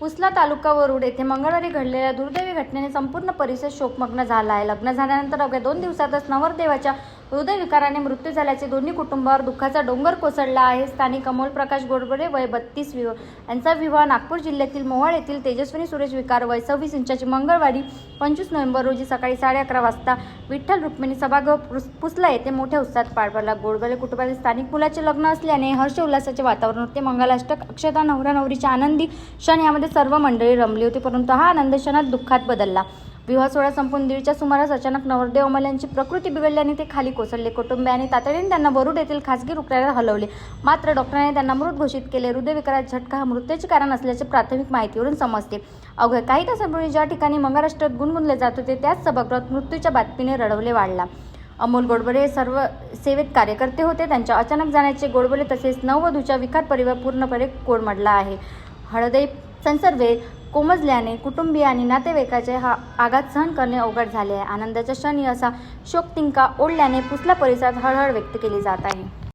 पुसला तालुका वरुड येथे मंगळवारी घडलेल्या दुर्दैवी घटनेने संपूर्ण परिसर शोकमग्न झाला आहे. लग्न झाल्यानंतर अवघ्या दोन दिवसातच नवरदेवाच्या हृदयविकाराने मृत्यू झाल्याचे दोन्ही कुटुंबावर दुःखाचा डोंगर कोसळला आहे. स्थानिक अमोल प्रकाश गोडबडे वय बत्तीस विवाह यांचा विवाह नागपूर जिल्ह्यातील मोहाळ येथील तेजस्विनी सुरेश विकार वय सव्वीस इंचाची मंगळवारी पंचवीस नोव्हेंबर रोजी सकाळी साडे अकरा वाजता विठ्ठल रुक्मिणी सभागृह पुस- पुसला येथे मोठ्या उत्साहात पार पडला. गोडबले कुटुंबातील स्थानिक मुलाचे लग्न असल्याने हर्ष उल्हासाचे वातावरण होते. मंगलाष्टक अक्षता नवरा नवरीच्या आनंदी क्षण यामध्ये सर्व मंडळी रमली होती परंतु हा आनंद क्षणात दुःखात बदलला. विवाह सोहळा संपून दीडच्या सुमारास अचानक नवरदेव अमल यांची प्रकृती बिघडल्याने ते खाली कोसळले. कुटुंबियांनी तातडीने त्यांना वरुड येथील खासगी रुग्णालयात हलवले. मात्र डॉक्टरांनी त्यांना मृत घोषित केले. हृदयविकारात झटका हा मृत्यूचे कारण असल्याचे प्राथमिक माहितीवरून समजते. अवघ्या काही तासांपूर्वी ज्या ठिकाणी मंगळाष्टक गुणगुणले जात होते त्याच सभागृहात मृत्यूच्या बातमीने रडवले वाढला. अमोल गोडबोले सर्व सेवेत कार्यकर्ते होते. त्यांच्या अचानक जाण्याचे गोडबोले तसेच नववधूच्या विकार परिवार पूर्णपणे कोडमडला आहे. हळदई संसर्वे कोमजल्याने कुटुंबीय आणि नातेवाईकाचे हा आघात सहन करणे अवघड झाले आहे. आनंदाच्या क्षणी असा शोकतिंका ओढल्याने पुसला परिसरात हळहळ व्यक्त केली जात आहे.